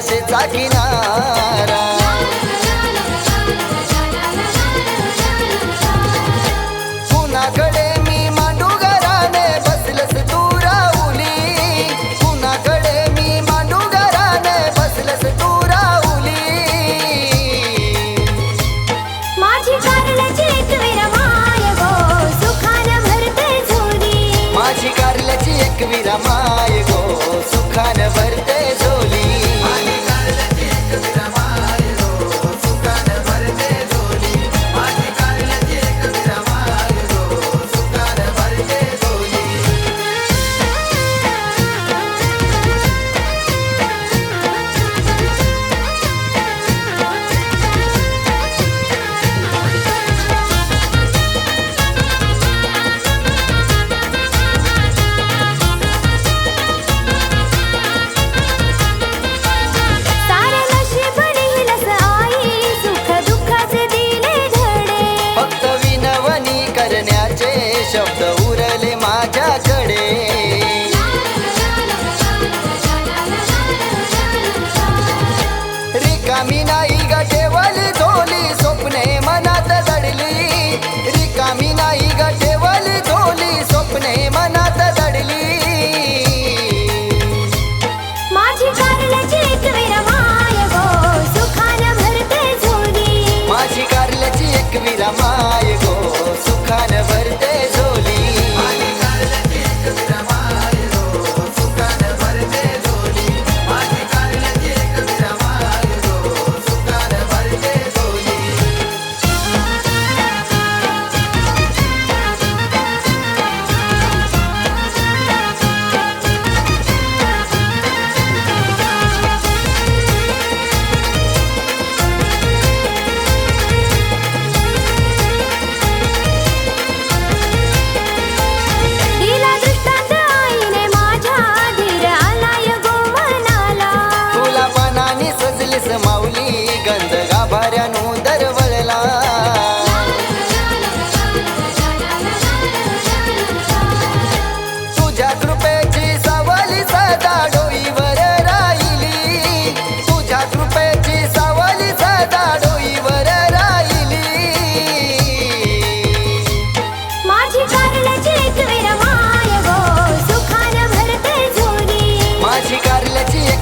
आशेचा किनारा. कुणाकडे मी मांडू घराने बसलस तू राहुली कुणाकडे मी मांडू घराने बसलस तू राहुली माझी कारल्याची एक विरमाय गो सुखानं भरते झोरी माझी कारल्याची एक विरा माय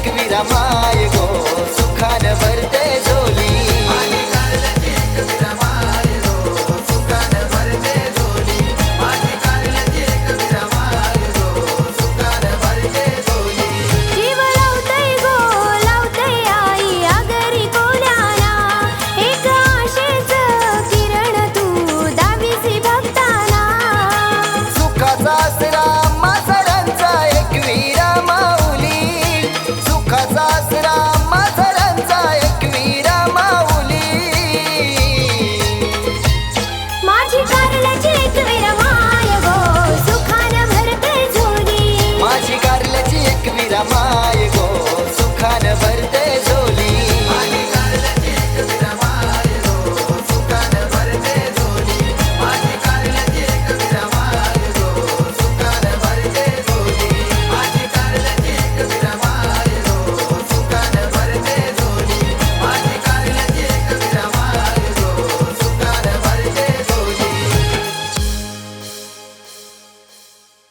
que vida más llegó.